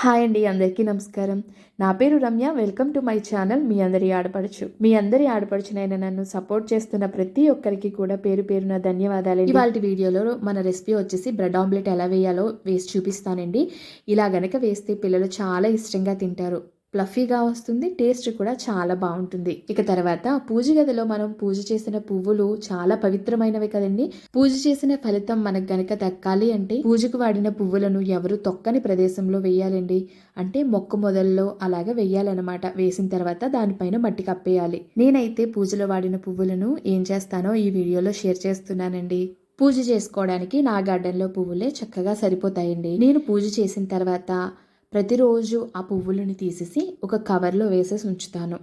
Hi అండి అందరికీ నమస్కారం. నా పేరు Ramya. Welcome to my channel. మీ అందరి ఆడపడుచు మీ అందరి ఆడపడుచునైనా నన్ను సపోర్ట్ చేస్తున్న ప్రతి ఒక్కరికి కూడా పేరు పేరున ధన్యవాదాలు ఇవాళ వీడియోలో మన రెసిపీ వచ్చేసి బ్రెడ్ ఆమ్లెట్ ఎలా వేయాలో వేసి చూపిస్తానండి. ఇలా గనక వేస్తే పిల్లలు చాలా ఇష్టంగా తింటారు. ఫ్లఫీగా వస్తుంది టేస్ట్ కూడా చాలా బాగుంటుంది. ఇక తర్వాత పూజ గదిలో మనం పూజ చేసిన పువ్వులు చాలా పవిత్రమైనవి కదండి. పూజ చేసిన ఫలితం మనకు గనక దక్కాలి అంటే పూజకు వాడిన పువ్వులను ఎవరు తొక్కని ప్రదేశంలో వేయాలండి? అంటే మొక్క మొదల్లో అలాగే వేయాలన్నమాట. వేసిన తర్వాత దానిపైన మట్టి కప్పేయాలి. నేనైతే పూజలో వాడిన పువ్వులను ఏం చేస్తానో ఈ వీడియోలో షేర్ చేస్తున్నానండి. పూజ చేసుకోవడానికి నా గార్డెన్లో పువ్వులే చక్కగా సరిపోతాయండి. నేను పూజ చేసిన తర్వాత ప్రతిరోజు ఆ పువ్వులను తీసేసి ఒక కవర్లో వేసేసి ఉంచుతాను.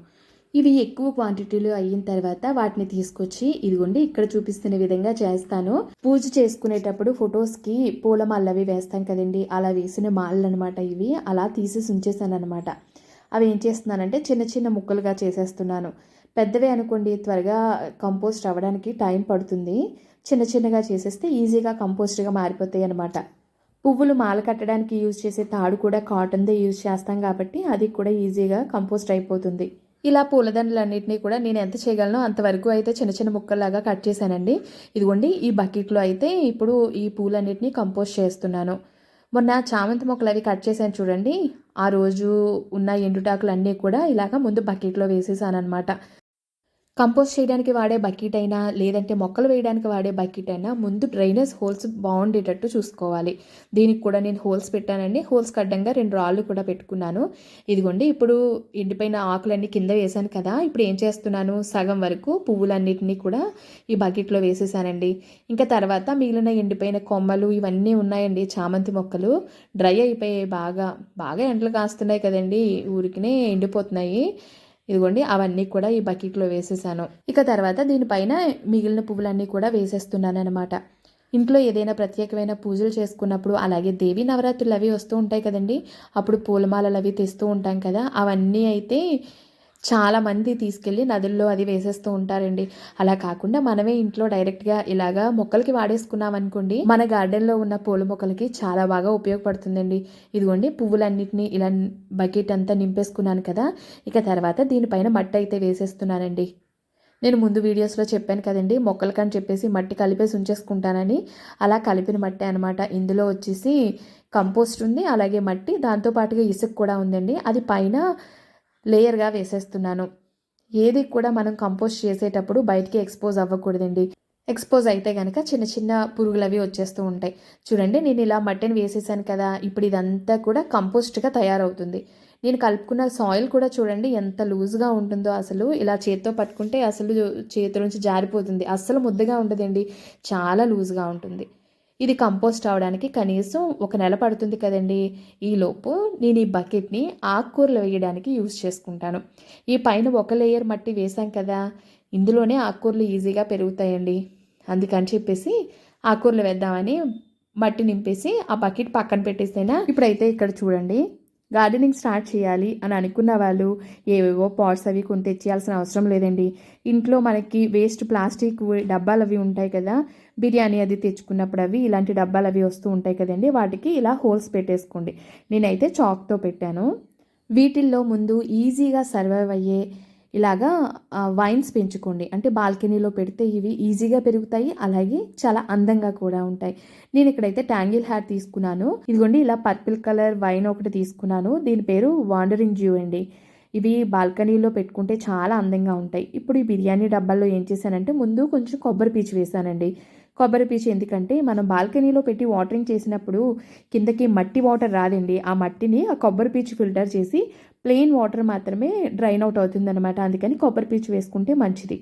ఇవి ఎక్కువ క్వాంటిటీలో అయిన తర్వాత వాటిని తీసుకొచ్చి ఇదిగోండి ఇక్కడ చూపిస్తున్న విధంగా చేస్తాను. పూజ చేసుకునేటప్పుడు ఫొటోస్కి పూల మాలవి వేస్తాం కదండి అలా వేసిన మాలలు అనమాట ఇవి. అలా తీసేసి ఉంచేసాను అనమాట అవి ఏం చేస్తున్నానంటే చిన్న చిన్న ముక్కలుగా చేసేస్తున్నాను. పెద్దవి అనుకోండి త్వరగా కంపోస్ట్ అవ్వడానికి టైం పడుతుంది. చిన్న చిన్నగా చేసేస్తే ఈజీగా కంపోస్ట్గా మారిపోతాయి అనమాట పువ్వులు మాల కట్టడానికి యూజ్ చేసే తాడు కూడా కాటన్దే యూజ్ చేస్తాం కాబట్టి అది కూడా ఈజీగా కంపోస్ట్ అయిపోతుంది. ఇలా పూలదండలన్నింటినీ కూడా నేను ఎంత చేయగలనో అంతవరకు అయితే చిన్న చిన్న ముక్కల్లాగా కట్ చేశానండి. ఇదిగోండి ఈ బకెట్లో అయితే ఇప్పుడు ఈ పూలన్నింటినీ కంపోస్ట్ చేస్తున్నాను. మొన్న చామంతి మొక్కలు అవి కట్ చేశాను చూడండి ఆ రోజు ఉన్న ఎండుటాకులు అన్నీ కూడా ఇలాగ ముందు బకెట్లో వేసేసాను అనమాట కంపోస్ట్ చేయడానికి వాడే బకెట్ అయినా లేదంటే మొక్కలు వేయడానికి వాడే బకెట్ అయినా ముందు డ్రైనేజ్ హోల్స్ బాగుండేటట్టు చూసుకోవాలి. దీనికి కూడా నేను హోల్స్ పెట్టానండి. హోల్స్ కడ్డంగా రెండు రాళ్ళు కూడా పెట్టుకున్నాను. ఇదిగోండి ఇప్పుడు ఎండిపోయిన ఆకులన్నీ కింద వేసాను కదా ఇప్పుడు ఏం చేస్తున్నాను? సగం వరకు పువ్వులన్నిటినీ కూడా ఈ బకెట్లో వేసేసానండి. ఇంకా తర్వాత మిగిలిన ఎండిపోయిన కొమ్మలు ఇవన్నీ ఉన్నాయండి చామంతి మొక్కలు. డ్రై అయిపోయాయి బాగా. బాగా ఎండలు కాస్తున్నాయి కదండి ఊరికినే ఎండిపోతున్నాయి. ఇదిగోండి అవన్నీ కూడా ఈ బకెట్లో వేసేసాను. ఇక తర్వాత దీనిపైన మిగిలిన పువ్వులన్నీ కూడా వేసేస్తున్నాను అనమాట ఇంట్లో ఏదైనా ప్రత్యేకమైన పూజలు చేసుకున్నప్పుడు అలాగే దేవి నవరాత్రులు అవి వస్తూ ఉంటాయి కదండి. అప్పుడు పూలమాలలు అవి తెస్తూ ఉంటాం కదా అవన్నీ అయితే చాలామంది తీసుకెళ్ళి నదుల్లో అది వేసేస్తూ ఉంటారండి. అలా కాకుండా మనమే ఇంట్లో డైరెక్ట్గా ఇలాగా మొక్కలకి వాడేసుకున్నాం అనుకోండి మన గార్డెన్లో ఉన్న పూల మొక్కలకి చాలా బాగా ఉపయోగపడుతుందండి. ఇదిగోండి పువ్వులన్నింటినీ ఇలా బకెట్ అంతా నింపేసుకున్నాను కదా ఇక తర్వాత దీనిపైన మట్టి అయితే వేసేస్తున్నానండి. నేను ముందు వీడియోస్లో చెప్పాను కదండి మొక్కలకని చెప్పేసి మట్టి కలిపేసి ఉంచేసుకుంటానని. అలా కలిపిన మట్టి అనమాట ఇందులో వచ్చేసి కంపోస్ట్ ఉంది అలాగే మట్టి దాంతోపాటుగా ఇసుక కూడా ఉందండి. అది పైన లేయర్గా వేసేస్తున్నాను. ఏది కూడా మనం కంపోస్ట్ చేసేటప్పుడు బయటికి ఎక్స్పోజ్ అవ్వకూడదండి. ఎక్స్పోజ్ అయితే కనుక చిన్న చిన్న పురుగులు అవి వచ్చేస్తూ ఉంటాయి. చూడండి నేను ఇలా మట్టిని వేసేసాను కదా ఇప్పుడు ఇదంతా కూడా కంపోస్ట్గా తయారవుతుంది. నేను కలుపుకున్న సాయిల్ కూడా చూడండి ఎంత లూజ్గా ఉంటుందో అసలు. ఇలా చేతితో పట్టుకుంటే అసలు చేతి నుంచి జారిపోతుంది. అస్సలు ముద్దగా ఉండదండి. చాలా లూజ్గా ఉంటుంది. ఇది కంపోస్ట్ అవడానికి కనీసం ఒక నెల పడుతుంది కదండి. ఈలోపు నేను ఈ బకెట్ని ఆకుకూరలు వేయడానికి యూజ్ చేసుకుంటాను. ఈ పైన ఒక లేయర్ మట్టి వేసాం కదా ఇందులోనే ఆకుకూరలు ఈజీగా పెరుగుతాయండి. అందుకని చెప్పేసి ఆకుకూరలు వేద్దామని మట్టి నింపేసి ఆ బకెట్ పక్కన పెట్టేస్తేనా ఇప్పుడైతే ఇక్కడ చూడండి. గార్డెనింగ్ స్టార్ట్ చేయాలి అని అనుకున్న వాళ్ళు ఏవేవో పాట్స్ అవి కొని తెచ్చేయాల్సిన అవసరం లేదండి. ఇంట్లో మనకి వేస్ట్ ప్లాస్టిక్ డబ్బాలు అవి ఉంటాయి కదా బిర్యానీ అది తెచ్చుకున్నప్పుడు అవి ఇలాంటి డబ్బాలు అవి వస్తూ ఉంటాయి కదండి వాటికి ఇలా హోల్స్ పెట్టేసుకోండి. నేనైతే చాక్తో పెట్టాను. వీటిల్లో ముందు ఈజీగా సర్వైవ్ అయ్యే ఇలాగా వైన్స్ పెంచుకోండి. అంటే బాల్కనీలో పెడితే ఇవి ఈజీగా పెరుగుతాయి అలాగే చాలా అందంగా కూడా ఉంటాయి. నేను ఇక్కడైతే ట్యాంగిల్ హ్యార్ తీసుకున్నాను. ఇదిగోండి ఇలా పర్పుల్ కలర్ వైన్ ఒకటి తీసుకున్నాను. దీని పేరు వాండరింగ్ జ్యూ అండి. ఇవి బాల్కనీలో పెట్టుకుంటే చాలా అందంగా ఉంటాయి. ఇప్పుడు ఈ బిర్యానీ డబ్బాల్లో ఏం చేశానంటే ముందు కొంచెం కొబ్బరి పీచు వేసానండి కొబ్బరి పీచు ఎందుకంటే మనం బాల్కనీలో పెట్టి వాటరింగ్ చేసినప్పుడు కిందకి మట్టి వాటర్ రాదండి. ఆ మట్టిని ఆ కొబ్బరి పీచు ఫిల్టర్ చేసి ప్లెయిన్ వాటర్ మాత్రమే డ్రైన్ అవుట్ అవుతుందన్నమాట. అందుకని కొబ్బరి పీచు వేసుకుంటే మంచిది.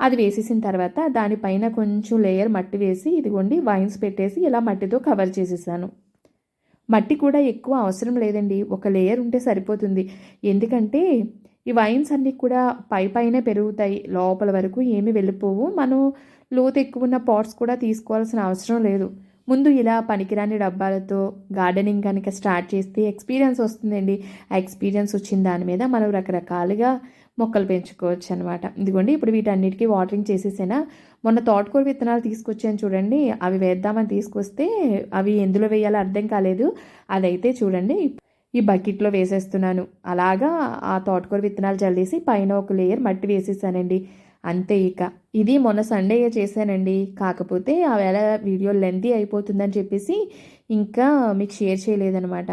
అది వేసేసిన తర్వాత దానిపైన కొంచెం లేయర్ మట్టి వేసి ఇదిగోండి వైన్స్ పెట్టేసి ఇలా మట్టితో కవర్ చేసేసాను. మట్టి కూడా ఎక్కువ అవసరం లేదండి. ఒక లేయర్ ఉంటే సరిపోతుంది. ఎందుకంటే ఈ వైన్స్ అన్నీ కూడా పై పైనే పెరుగుతాయి. లోపల వరకు ఏమీ వెళ్ళిపోవు. మనం లోతు ఎక్కువ ఉన్న పాట్స్ కూడా తీసుకోవాల్సిన అవసరం లేదు. ముందు ఇలా పనికిరాని డబ్బాలతో గార్డెనింగ్ కనుక స్టార్ట్ చేస్తే ఎక్స్పీరియన్స్ వస్తుందండి. ఆ ఎక్స్పీరియన్స్ వచ్చిన దాని మీద మనం రకరకాలుగా మొక్కలు పెంచుకోవచ్చు అనమాట ఇదిగోండి ఇప్పుడు వీటన్నిటికీ వాటరింగ్ చేసేసేనా? మొన్న తోటకూర విత్తనాలు తీసుకొచ్చాను చూడండి. అవి వేద్దామని తీసుకొస్తే అవి ఎందులో వేయాలో అర్థం కాలేదు. అదైతే చూడండి ఈ బకెట్లో వేసేస్తున్నాను. అలాగా ఆ తోటకూర విత్తనాలు చల్లేసి పైన ఒక లేయర్ మట్టి వేసేసానండి. అంతే ఇక. ఇది మొన్న సండే చేశానండి. కాకపోతే ఆవేళ వీడియో లెంతీ అయిపోతుందని చెప్పేసి ఇంకా మీకు షేర్ చేయలేదనమాట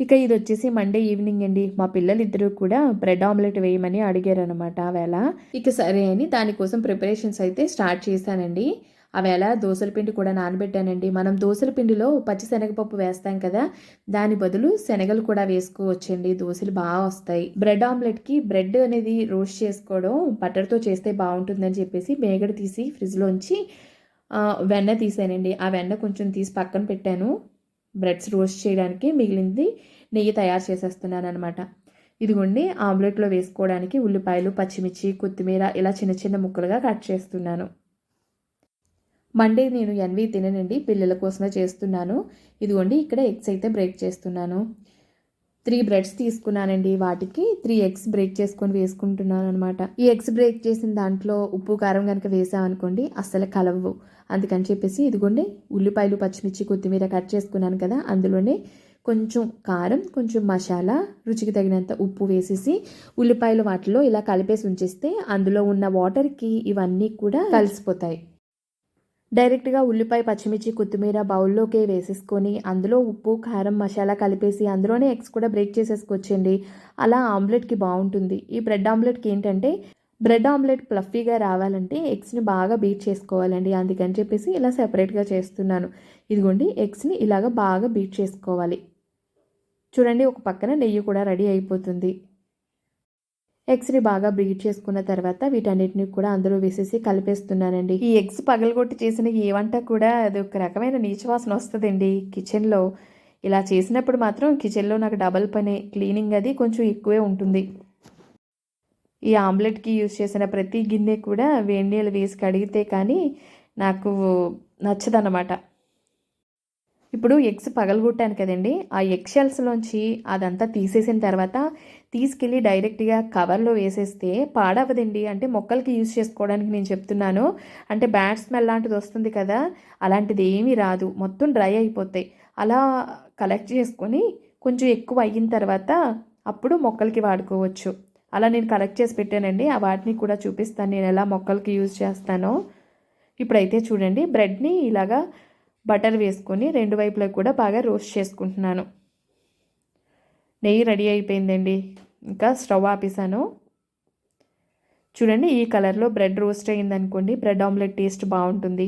ఇక ఇది వచ్చేసి మండే ఈవినింగ్ అండి. మా పిల్లలు కూడా బ్రెడ్ ఆమ్లెట్ వేయమని అడిగారు అనమాట ఆ వేళ. ఇక సరే అని దానికోసం ప్రిపరేషన్స్ అయితే స్టార్ట్ చేశానండి. ఆ దోసల పిండి కూడా నానబెట్టానండి. మనం దోసల పిండిలో పచ్చి శనగపప్పు వేస్తాం కదా దాని బదులు శనగలు కూడా వేసుకోవచ్చండి. దోశలు బాగా వస్తాయి. బ్రెడ్ ఆమ్లెట్కి బ్రెడ్ అనేది రోస్ట్ చేసుకోవడం బటర్తో చేస్తే బాగుంటుందని చెప్పేసి మేగడ తీసి ఫ్రిడ్జ్లోంచి వెన్న తీసానండి. ఆ వెన్న కొంచెం తీసి పక్కన పెట్టాను. బ్రెడ్స్ రోస్ట్ చేయడానికి మిగిలింది నెయ్యి తయారు చేసేస్తున్నాను అనమాట ఇదిగోండి ఆమ్లెట్లో వేసుకోవడానికి ఉల్లిపాయలు పచ్చిమిర్చి కొత్తిమీర ఇలా చిన్న చిన్న ముక్కలుగా కట్ చేస్తున్నాను. మండే నేను ఎన్వి తిననండి పిల్లల కోసమే చేస్తున్నాను. ఇదిగోండి ఇక్కడ ఎగ్స్ అయితే బ్రేక్ చేస్తున్నాను. త్రీ బ్రెడ్స్ తీసుకున్నానండి వాటికి. త్రీ ఎగ్స్ బ్రేక్ చేసుకొని వేసుకుంటున్నాను అనమాట ఈ ఎగ్స్ బ్రేక్ చేసిన దాంట్లో ఉప్పు కారం కనుక వేసామనుకోండి అస్సలు కలవవు. అందుకని చెప్పేసి ఇదిగోండి ఉల్లిపాయలు పచ్చిమిర్చి కొత్తిమీర కట్ చేసుకున్నాను కదా అందులోనే కొంచెం కారం కొంచెం మసాలా రుచికి తగినంత ఉప్పు వేసేసి ఉల్లిపాయలు వాటిలో ఇలా కలిపేసి ఉంచేస్తే అందులో ఉన్న వాటర్కి ఇవన్నీ కూడా కలిసిపోతాయి. డైరెక్ట్గా ఉల్లిపాయ పచ్చిమిర్చి కొత్తిమీర బౌల్లోకి వేసేసుకొని అందులో ఉప్పు కారం మసాలా కలిపేసి అందులోనే ఎగ్స్ కూడా బ్రేక్ చేసేసుకొచ్చండి అలా ఆమ్లెట్కి బాగుంటుంది. ఈ బ్రెడ్ ఆమ్లెట్కి ఏంటంటే బ్రెడ్ ఆమ్లెట్ ప్లఫీగా రావాలంటే ఎగ్స్ని బాగా బీట్ చేసుకోవాలండి. అందుకని చెప్పేసి ఇలా సెపరేట్గా చేస్తున్నాను. ఇదిగోండి ఎగ్స్ని ఇలాగ బాగా బీట్ చేసుకోవాలి. చూడండి ఒక పక్కన నెయ్యి కూడా రెడీ అయిపోతుంది. ఎగ్స్ని బాగా బ్రీడ్ చేసుకున్న తర్వాత వీటన్నిటిని కూడా అందులో వేసేసి కలిపేస్తున్నానండి. ఈ ఎగ్స్ పగలగొట్టి చేసిన ఏ వంట కూడా అది ఒక రకమైన నీచవాసన వస్తుందండి కిచెన్లో. ఇలా చేసినప్పుడు మాత్రం కిచెన్లో నాకు డబల్ పని క్లీనింగ్ అది కొంచెం ఎక్కువే ఉంటుంది. ఈ ఆమ్లెట్కి యూజ్ చేసిన ప్రతి గిన్నె కూడా వేడి నీళ్ళు వేసి కడిగితే కానీ నాకు నచ్చదన్నమాట. ఇప్పుడు ఎగ్స్ పగలగొట్టాను కదండి. ఆ ఎగ్ షెల్స్లోంచి అదంతా తీసేసిన తర్వాత తీసుకెళ్ళి డైరెక్ట్గా కవర్లో వేసేస్తే పాడవదండి. అంటే మొక్కలకి యూజ్ చేసుకోవడానికి నేను చెప్తున్నాను. అంటే బ్యాడ్ స్మెల్ లాంటిది వస్తుంది కదా అలాంటిది ఏమీ రాదు. మొత్తం డ్రై అయిపోతాయి. అలా కలెక్ట్ చేసుకొని కొంచెం ఎక్కువ అయిన తర్వాత అప్పుడు మొక్కలకి వాడుకోవచ్చు. అలా నేను కలెక్ట్ చేసి పెట్టానండి. ఆ వాటిని కూడా చూపిస్తాను నేను ఎలా మొక్కలకి యూజ్ చేస్తానో. ఇప్పుడైతే చూడండి. బ్రెడ్ని ఇలాగా బటర్ వేసుకొని రెండు వైపులా కూడా బాగా రోస్ట్ చేసుకుంటున్నాను. నెయ్యి రెడీ అయిపోయిందండి. ఇంకా స్టవ్ ఆపేసాను చూడండి ఈ కలర్లో బ్రెడ్ రోస్ట్ అయిందనుకోండి బ్రెడ్ ఆమ్లెట్ టేస్ట్ బాగుంటుంది.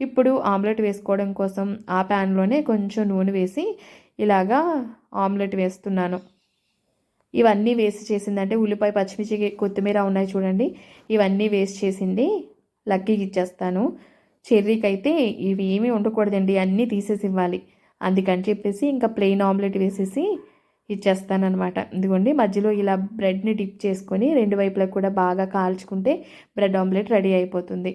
ఇప్పుడు ఆమ్లెట్ వేసుకోవడం కోసం ఆ ప్యాన్లోనే కొంచెం నూనె వేసి ఇలాగా ఆమ్లెట్ వేస్తున్నాను. ఇవన్నీ వేసి చేసిందంటే ఉల్లిపాయ పచ్చిమిర్చి కొత్తిమీర ఉన్నాయి చూడండి. ఇవన్నీ వేస్ట్ చేసింది లక్కీకి ఇచ్చేస్తాను. చెర్రీకి అయితే ఇవి ఏమీ ఉండకూడదండి అన్నీ తీసేసి ఇవ్వాలి. అందుకని చెప్పేసి ఇంకా ప్లెయిన్ ఆమ్లెట్ వేసేసి ఇచ్చేస్తానమాట ఇదిగోండి మధ్యలో ఇలా బ్రెడ్ని డిప్ చేసుకొని రెండు వైపులా కూడా బాగా కాల్చుకుంటే బ్రెడ్ ఆమ్లెట్ రెడీ అయిపోతుంది.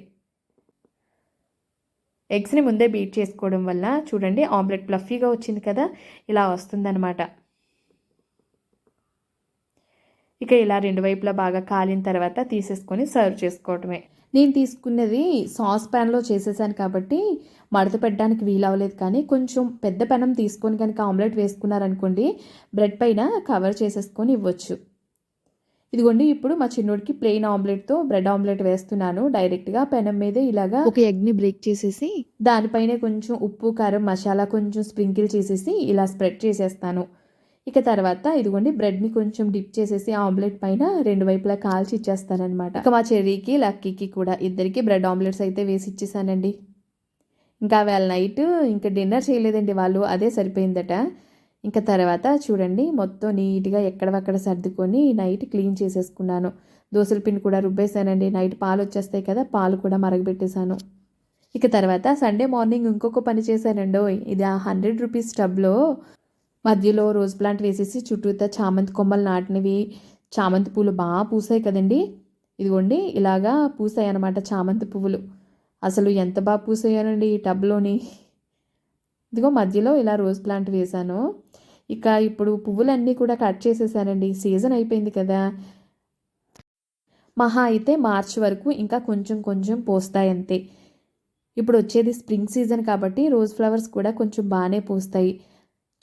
ఎగ్స్ని ముందే బీట్ చేసుకోవడం వల్ల చూడండి ఆమ్లెట్ ప్లఫీగా వచ్చింది కదా ఇలా వస్తుందన్నమాట. ఇక ఇలా రెండు వైపులా బాగా కాలిన తర్వాత తీసేసుకొని సర్వ్ చేసుకోవటమే. నేను తీసుకున్నది సాస్ ప్యాన్లో చేసేసాను కాబట్టి మడత పెట్టడానికి వీలవలేదు కానీ కొంచెం పెద్ద పెనం తీసుకొని కనుక ఆమ్లెట్ వేసుకున్నారనుకోండి బ్రెడ్ పైన కవర్ చేసేసుకొని ఇవ్వచ్చు. ఇదిగోండి ఇప్పుడు మా చిన్నోడికి ప్లెయిన్ ఆమ్లెట్తో బ్రెడ్ ఆమ్లెట్ వేస్తున్నాను. డైరెక్ట్గా పెనం మీదే ఇలాగా ఒక ఎగ్ని బ్రేక్ చేసేసి దానిపైనే కొంచెం ఉప్పు కారం మసాలా కొంచెం స్ప్రింకిల్ చేసేసి ఇలా స్ప్రెడ్ చేసేస్తాను. ఇక తర్వాత ఇదిగోండి బ్రెడ్ని కొంచెం డిప్ చేసేసి ఆమ్లెట్ పైన రెండు వైపులా కాల్చి ఇచ్చేస్తానమాట ఇక మా చెర్రీకి లక్కీకి కూడా ఇద్దరికి బ్రెడ్ ఆమ్లెట్స్ అయితే వేసి ఇచ్చేసానండి. ఇంకా వాళ్ళ నైట్ ఇంకా డిన్నర్ చేయలేదండి వాళ్ళు అదే సరిపోయిందట. ఇంకా తర్వాత చూడండి మొత్తం నీట్గా ఎక్కడవక్కడ సర్దుకొని నైట్ క్లీన్ చేసేసుకున్నాను. దోశల పిండి కూడా రుబ్బేశానండి. నైట్ పాలు వచ్చేస్తాయి కదా పాలు కూడా మరగబెట్టేశాను. ఇక తర్వాత సండే మార్నింగ్ ఇంకొక పని చేశానండో ఇది ఆ హండ్రెడ్ రూపీస్ టబ్లో మధ్యలో రోజ్ ప్లాంట్ వేసేసి చుట్టూతా చామంతి కొమ్మలు నాటినవి చామంతి పూలు బాగా పూసాయి కదండి. ఇదిగోండి ఇలాగా పూసాయి అనమాట చామంతి పువ్వులు. అసలు ఎంత బాగా పూసాయానండి ఈ టబ్లోని. ఇదిగో మధ్యలో ఇలా రోజ్ ప్లాంట్ వేశాను. ఇక ఇప్పుడు పువ్వులన్నీ కూడా కట్ చేసేసానండి. సీజన్ అయిపోయింది కదా. మహా అయితే మార్చ్ వరకు ఇంకా కొంచెం కొంచెం పోస్తాయి అంతే. ఇప్పుడు వచ్చేది స్ప్రింగ్ సీజన్ కాబట్టి రోజ్ ఫ్లవర్స్ కూడా కొంచెం బాగానే పూస్తాయి.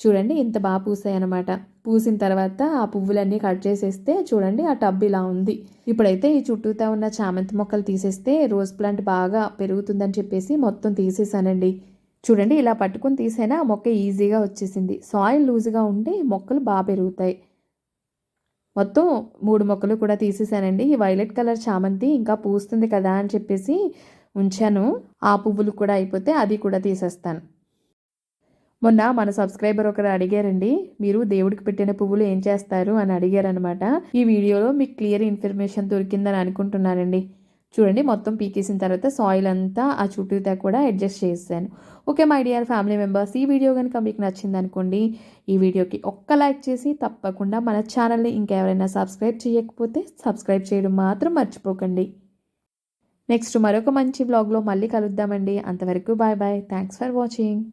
చూడండి ఇంత బాగా పూసాయి అనమాట పూసిన తర్వాత ఆ పువ్వులన్నీ కట్ చేసేస్తే చూడండి ఆ టబ్ ఇలా ఉంది. ఇప్పుడైతే ఈ చుట్టూతా ఉన్న చామంతి మొక్కలు తీసేస్తే రోజ్ ప్లాంట్ బాగా పెరుగుతుందని చెప్పేసి మొత్తం తీసేసానండి. చూడండి ఇలా పట్టుకొని తీసైనా ఆ మొక్క ఈజీగా వచ్చేసింది. సాయిల్ లూజ్గా ఉండి మొక్కలు బాగా పెరుగుతాయి. మొత్తం మూడు మొక్కలు కూడా తీసేసానండి. ఈ వైలెట్ కలర్ చామంతి ఇంకా పూస్తుంది కదా అని చెప్పేసి ఉంచాను. ఆ పువ్వులు కూడా అయిపోతే అది కూడా తీసేస్తాను. మొన్న మన సబ్స్క్రైబర్ ఒకరు అడిగారండి మీరు దేవుడికి పెట్టిన పువ్వులు ఏం చేస్తారు అని అడిగారనమాట ఈ వీడియోలో మీకు క్లియర్ ఇన్ఫర్మేషన్ దొరికిందని అనుకుంటున్నానండి. చూడండి మొత్తం పీకేసిన తర్వాత సాయిల్ అంతా ఆ చుట్టూతా కూడా అడ్జస్ట్ చేశాను okay my dear family members ఈ వీడియో కనుక మీకు నచ్చింది అనుకోండి ఈ వీడియోకి ఒక్క లైక్ చేసి తప్పకుండా మన ఛానల్ని ఇంకెవరైనా సబ్స్క్రైబ్ చేయకపోతే సబ్స్క్రైబ్ చేయడం మాత్రం మర్చిపోకండి. నెక్స్ట్ మరొక మంచి బ్లాగ్లో మళ్ళీ కలుద్దామండి. అంతవరకు bye bye. Thanks for watching